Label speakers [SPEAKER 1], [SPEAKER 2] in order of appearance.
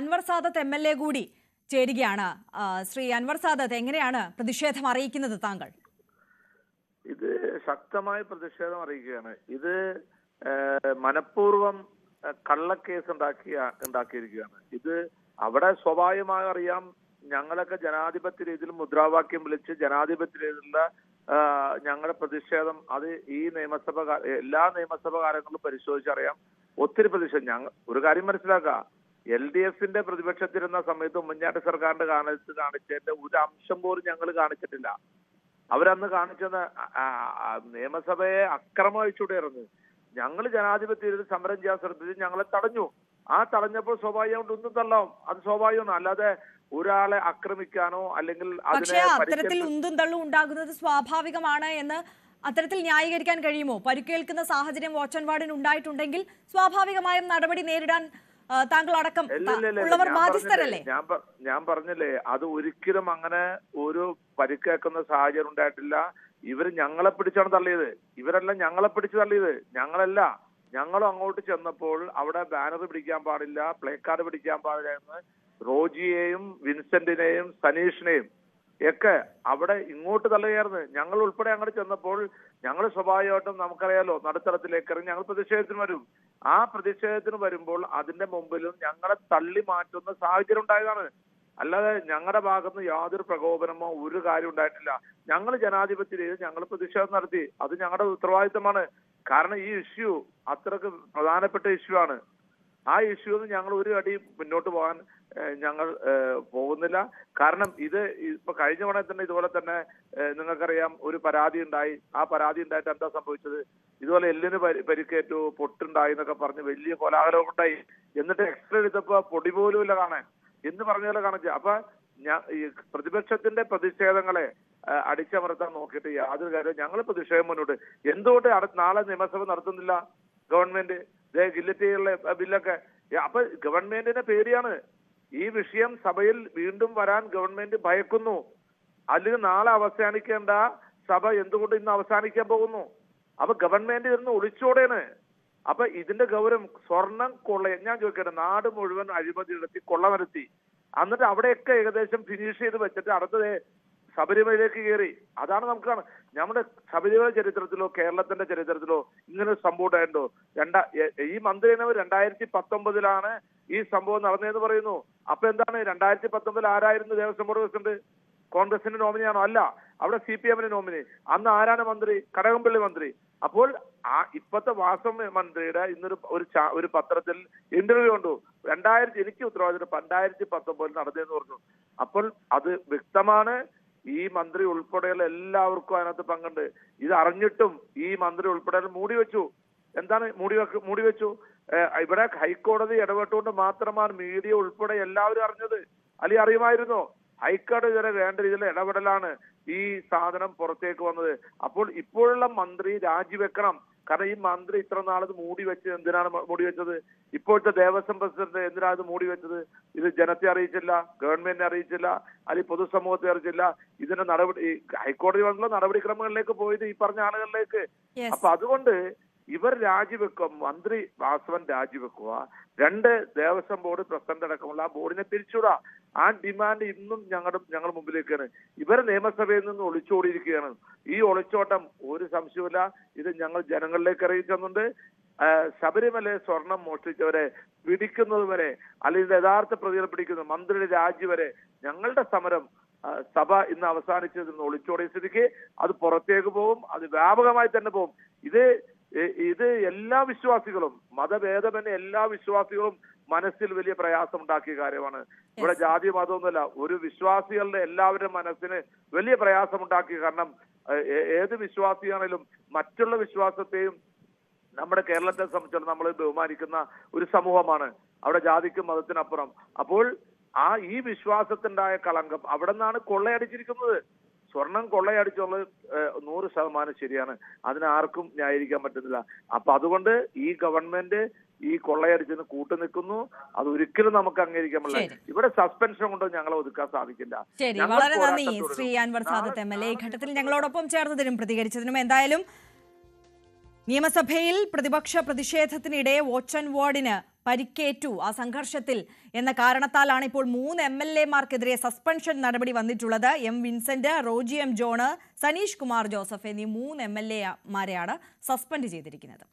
[SPEAKER 1] Anwar Sadath M L A കൂടി ചേരുകയാണ്. ശ്രീ അൻവർ സാദത്ത് എങ്ങനെയാണ് പ്രതിഷേധം അറിയിക്കുന്നത് താങ്കൾ?
[SPEAKER 2] ഇത് ശക്തമായ പ്രതിഷേധം അറിയിക്കുകയാണ്. ഇത് മനഃപൂർവം കള്ളക്കേസ് ഉണ്ടാക്കിയ ഉണ്ടാക്കിയിരിക്കുകയാണ്. ഇത് അവിടെ സ്വാഭാവികമായി അറിയാം ഞങ്ങളൊക്കെ ജനാധിപത്യ രീതിയിൽ മുദ്രാവാക്യം വിളിച്ച് ജനാധിപത്യ രീതിയിലുള്ള ഞങ്ങളുടെ പ്രതിഷേധം അത് ഈ നിയമസഭ എല്ലാ നിയമസഭ കാര്യങ്ങളും പരിശോധിച്ചറിയാം. ഒത്തിരി പ്രതിഷേധം. ഞങ്ങൾ ഒരു കാര്യം മനസ്സിലാക്കുക. എൽ ഡി എഫിന്റെ പ്രതിപക്ഷത്തിരുന്ന സമയത്ത് ഉമ്മൻചാണ്ടി സർക്കാരിന്റെ കാലത്ത് കാണിച്ചതിന്റെ ഒരു അംശം പോലും ഞങ്ങൾ കാണിച്ചിട്ടില്ല. അവരന്ന് കാണിച്ചത് നിയമസഭയെ അക്രമമായി അഴിച്ചുവിടായിരുന്നു ഞങ്ങൾ ജനാധിപത്യ സമരം ചെയ്യാൻ ശ്രദ്ധിച്ച് ഞങ്ങളെ തടഞ്ഞു. ആ തടഞ്ഞപ്പോൾ സ്വാഭാവികമായിട്ട് ഒന്നും തള്ളാവും അത് സ്വാഭാവികമാണ് അല്ലാതെ ഒരാളെ ആക്രമിക്കാനോ അല്ലെങ്കിൽ
[SPEAKER 1] പക്ഷേ അത്തരത്തിൽ ഉന്തും തള്ളും ഉണ്ടാകുന്നത് സ്വാഭാവികമാണ് എന്ന് അത്തരത്തിൽ ന്യായീകരിക്കാൻ കഴിയുമോ? പരിക്കേൽക്കുന്ന സാഹചര്യം വാച്ച് ആൻഡ് വാർഡിന് ഉണ്ടായിട്ടുണ്ടെങ്കിൽ സ്വാഭാവികമായും നടപടി നേരിടാൻ താങ്കൾ അടക്കം ഉള്ളവർ ബാധ്യസ്ഥരല്ലേ
[SPEAKER 2] ഞാൻ പറഞ്ഞില്ലേ അത് ഒരിക്കലും അങ്ങനെ ഒരു പരിക്കേക്കുന്ന സാഹചര്യം ഉണ്ടായിട്ടില്ല. ഇവർ ഞങ്ങളെ പിടിച്ചാണ് തള്ളിയത്. ഇവരല്ല ഞങ്ങളെ പിടിച്ച് തള്ളിയത്. ഞങ്ങളല്ല. ഞങ്ങളും അങ്ങോട്ട് ചെന്നപ്പോൾ അവിടെ ബാനർ പിടിക്കാൻ പാടില്ല പ്ലേ കാർഡ് പിടിക്കാൻ പാടില്ല എന്ന് റോജിയെയും വിൻസെന്റിനെയും സനീഷിനെയും ഒക്കെ അവിടെ ഇങ്ങോട്ട് തള്ളുകയായിരുന്നു. ഞങ്ങൾ ഉൾപ്പെടെ അങ്ങോട്ട് ചെന്നപ്പോൾ ഞങ്ങൾ സ്വാഭാവികമായിട്ടും നമുക്കറിയാലോ നടുത്തളത്തിലേക്ക് ഇറങ്ങി ഞങ്ങൾ പ്രതിഷേധത്തിന് വരും. ആ പ്രതിഷേധത്തിന് വരുമ്പോൾ അതിന്റെ മുമ്പിലും ഞങ്ങളെ തള്ളി മാറ്റുന്ന സാഹചര്യം ഉണ്ടായതാണ്. അല്ലാതെ ഞങ്ങളുടെ ഭാഗത്ത് യാതൊരു പ്രകോപനമോ ഒരു കാര്യം ഉണ്ടായിട്ടില്ല. ഞങ്ങൾ ജനാധിപത്യ രീതിയിൽ ഞങ്ങൾ പ്രതിഷേധം നടത്തി. അത് ഞങ്ങളുടെ ഉത്തരവാദിത്തമാണ്. കാരണം ഈ ഇഷ്യൂ അത്രയ്ക്ക് പ്രധാനപ്പെട്ട ഇഷ്യൂ ആണ്. ആ ഇഷ്യൂ ഇഷ്യൂന്ന് ഞങ്ങൾ ഒരു അടി മുന്നോട്ട് പോകാൻ ഞങ്ങൾ പോകുന്നില്ല. കാരണം ഇത് ഇപ്പൊ കഴിഞ്ഞ തവണ തന്നെ ഇതുപോലെ തന്നെ നിങ്ങൾക്കറിയാം ഒരു പരാതി ഉണ്ടായി. ആ പരാതി ഉണ്ടായിട്ട് എന്താ സംഭവിച്ചത്? ഇതുപോലെ എല്ലിന് പരി- പരിക്കേറ്റു പൊട്ടുണ്ടായി എന്നൊക്കെ പറഞ്ഞ് വലിയ കോലാഹലവും ഉണ്ടായി. എന്നിട്ട് എക്സ്റേ എടുത്തപ്പോ പൊടി പോലും ഇല്ല കാണാൻ. എന്ന് പറഞ്ഞ പോലെ കാണിച്ചു അപ്പൊ ഞാൻ പ്രതിപക്ഷത്തിന്റെ പ്രതിഷേധങ്ങളെ അടിച്ചമർത്താൻ നോക്കിയിട്ട് യാതൊരു കാര്യവും ഞങ്ങൾ പ്രതിഷേധം മുന്നോട്ട്. എന്തുകൊണ്ട് നാളെ നിയമസഭ നടത്തുന്നില്ല ഗവൺമെന്റ്? ഗില്ലറ്റിയുള്ള ബില്ലൊക്കെ. അപ്പൊ ഗവൺമെന്റിന്റെ പേടിയാണ്. ഈ വിഷയം സഭയിൽ വീണ്ടും വരാൻ ഗവൺമെന്റ് ഭയക്കുന്നു. അല്ലെങ്കിൽ നാളെ അവസാനിക്കേണ്ട സഭ എന്തുകൊണ്ട് ഇന്ന് അവസാനിക്കാൻ പോകുന്നു? അപ്പൊ ഗവൺമെന്റ് ഇരുന്ന് ഒളിച്ചോടെയാണ് അപ്പൊ ഇതിന്റെ ഗൗരവം സ്വർണം കൊള്ള ഞാൻ ചോദിക്കട്ടെ നാട് മുഴുവൻ അഴിമതി നടത്തി കൊള്ള നടത്തി എന്നിട്ട് അവിടെയൊക്കെ ഏകദേശം ഫിനിഷ് ചെയ്ത് വെച്ചിട്ട് അടുത്തത് ശബരിമലയിലേക്ക് കയറി. അതാണ് നമുക്ക് നമ്മുടെ ശബരിമല ചരിത്രത്തിലോ കേരളത്തിന്റെ ചരിത്രത്തിലോ ഇങ്ങനെ ഒരു സംഭവം ഉണ്ടായിട്ടുണ്ടോ? രണ്ടാ ഈ മന്ത്രി രണ്ടായിരത്തി പത്തൊമ്പതിലാണ് ഈ സംഭവം നടന്നതെന്ന് പറയുന്നു. അപ്പൊ എന്താണ്? രണ്ടായിരത്തി പത്തൊമ്പതിൽ ആരായിരുന്നു ദേവസ്വം ബോർഡ് പ്രസിഡന്റ്? കോൺഗ്രസിന്റെ നോമിനിയാണോ? അല്ല. അവിടെ സി പി എമ്മിന്റെ നോമിനി. അന്ന് ആരാണ് മന്ത്രി? കടകംപള്ളി മന്ത്രി. അപ്പോൾ ആ ഇപ്പത്തെ വാസം മന്ത്രിയുടെ ഇന്നൊരു ഒരു ഒരു പത്രത്തിൽ ഇന്റർവ്യൂ കണ്ടു. രണ്ടായിരത്തി എനിക്ക് ഉത്തരവാദിത്തം രണ്ടായിരത്തി പത്തൊമ്പതിൽ നടന്നതെന്ന് പറഞ്ഞു. അപ്പോൾ അത് വ്യക്തമാണ്. ഈ മന്ത്രി ഉൾപ്പെടെയുള്ള എല്ലാവർക്കും അതിനകത്ത് പങ്കുണ്ട്. ഇത് അറിഞ്ഞിട്ടും ഈ മന്ത്രി ഉൾപ്പെടെ മൂടി വെച്ചു. എന്താണ് മൂടി മൂടി വെച്ചു? ഇവിടെ ഹൈക്കോടതി ഇടപെട്ടുകൊണ്ട് മാത്രമാണ് മീഡിയ ഉൾപ്പെടെ എല്ലാവരും അറിഞ്ഞത്. അല്ലെങ്കിൽ അറിയുമായിരുന്നോ? ഹൈക്കോടതി വരെ വേണ്ട രീതിയിൽ ഇടപെടലാണ് ഈ സാധനം പുറത്തേക്ക് വന്നത്. അപ്പോൾ ഇപ്പോഴുള്ള മന്ത്രി രാജിവെക്കണം. കാരണം ഈ മന്ത്രി ഇത്ര നാളത് മൂടി വെച്ച് എന്തിനാണ് മൂടി വെച്ചത്? ഇപ്പോഴത്തെ ദേവസ്വം പ്രസിഡന്റ് എന്തിനാണ് ഇത് മൂടി വെച്ചത്? ഇത് ജനത്തെ അറിയിച്ചില്ല ഗവൺമെന്റിനെ അറിയിച്ചില്ല അല്ലെങ്കിൽ പൊതുസമൂഹത്തെ അറിയിച്ചില്ല. ഇതിന്റെ നടപടി ഹൈക്കോടതി വന്നുള്ള നടപടിക്രമങ്ങളിലേക്ക് പോയത് ഈ പറഞ്ഞ ആളുകളിലേക്ക്. അപ്പൊ അതുകൊണ്ട് ഇവർ രാജിവെക്കും മന്ത്രി വാസവൻ രാജിവെക്കുക രണ്ട് ദേവസ്വം ബോർഡ് പ്രസിഡന്റ് അടക്കമുള്ള ആ ബോർഡിനെ പിരിച്ചുവിടുക ആ ഡിമാൻഡ് ഇന്നും ഞങ്ങളുടെ ഞങ്ങളുടെ മുമ്പിലേക്കാണ്. ഇവരെ നിയമസഭയിൽ നിന്ന് ഒളിച്ചോടിയിരിക്കുകയാണ്. ഈ ഒളിച്ചോട്ടം ഒരു സംശയവുമില്ല. ഇത് ഞങ്ങൾ ജനങ്ങളിലേക്ക് അറിയിച്ചെന്നുണ്ട് ശബരിമലയെ ശബരിമല സ്വർണം മോഷ്ടിച്ചവരെ പിടിക്കുന്നത് വരെ അല്ലെങ്കിൽ യഥാർത്ഥ പ്രതികളെ പിടിക്കുന്ന മന്ത്രിയുടെ രാജി വരെ ഞങ്ങളുടെ സമരം സഭ ഇന്ന് അവസാനിച്ചതിൽ ഒളിച്ചോടിയ സ്ഥിതിക്ക് അത് പുറത്തേക്ക് പോകും. അത് വ്യാപകമായി തന്നെ പോകും. ഇത് ഇത് എല്ലാ വിശ്വാസികളും മതഭേദമെന്ന എല്ലാ വിശ്വാസികളും മനസ്സിൽ വലിയ പ്രയാസം ഉണ്ടാക്കിയ കാര്യമാണ്. ഇവിടെ ജാതി മതമൊന്നുമല്ല ഒരു വിശ്വാസികളുടെ എല്ലാവരുടെ മനസ്സിന് വലിയ പ്രയാസം ഉണ്ടാക്കിയ കാരണം ഏത് വിശ്വാസിയാണെങ്കിലും മറ്റുള്ള വിശ്വാസത്തെയും നമ്മുടെ കേരളത്തെ സംബന്ധിച്ചിടത്തോളം നമ്മൾ ബഹുമാനിക്കുന്ന ഒരു സമൂഹമാണ്. അവിടെ ജാതിക്കും മതത്തിനപ്പുറം. അപ്പോൾ ആ ഈ വിശ്വാസത്തിന്റെതായ കളങ്കം അവിടെ നിന്നാണ് കൊള്ളയടിച്ചിരിക്കുന്നത്. സ്വർണം കൊള്ളയടിച്ചുള്ളത് നൂറ് ശതമാനം ശരിയാണ്. അതിന് ആർക്കും ന്യായീകരിക്കാൻ പറ്റുന്നില്ല അപ്പൊ അതുകൊണ്ട് ഈ ഗവൺമെന്റ് ഈ കൊള്ളയടിച്ചതിന് കൂട്ടു നിൽക്കുന്നു. അത് ഒരിക്കലും നമുക്ക് അംഗീകരിക്കാൻ പറ്റില്ല. ഇവിടെ സസ്പെൻഷൻ കൊണ്ട് ഞങ്ങളെ ഒതുക്കാൻ സാധിക്കില്ല.
[SPEAKER 1] ശരി. വളരെ നന്ദി. Shri Anwar Sadath M L A. ഘട്ടത്തിൽ ഞങ്ങളോടൊപ്പം ചേർന്നതിനും പ്രതികരിച്ചതിനും എന്തായാലും നിയമസഭയിൽ പ്രതിപക്ഷ പ്രതിഷേധത്തിനിടെ വാച്ച് ആൻഡ് വാർഡിന് പരിക്കേറ്റു ആ സംഘർഷത്തിൽ എന്ന കാരണത്താലാണ് ഇപ്പോൾ മൂന്ന് എം എൽ എമാർക്കെതിരെ സസ്പെൻഷൻ നടപടി വന്നിട്ടുള്ളത്. M Vincent Roji M John Saneesh Kumar Joseph എന്നീ മൂന്ന് എം എൽ എമാരെയാണ് സസ്പെൻഡ് ചെയ്തിരിക്കുന്നത്.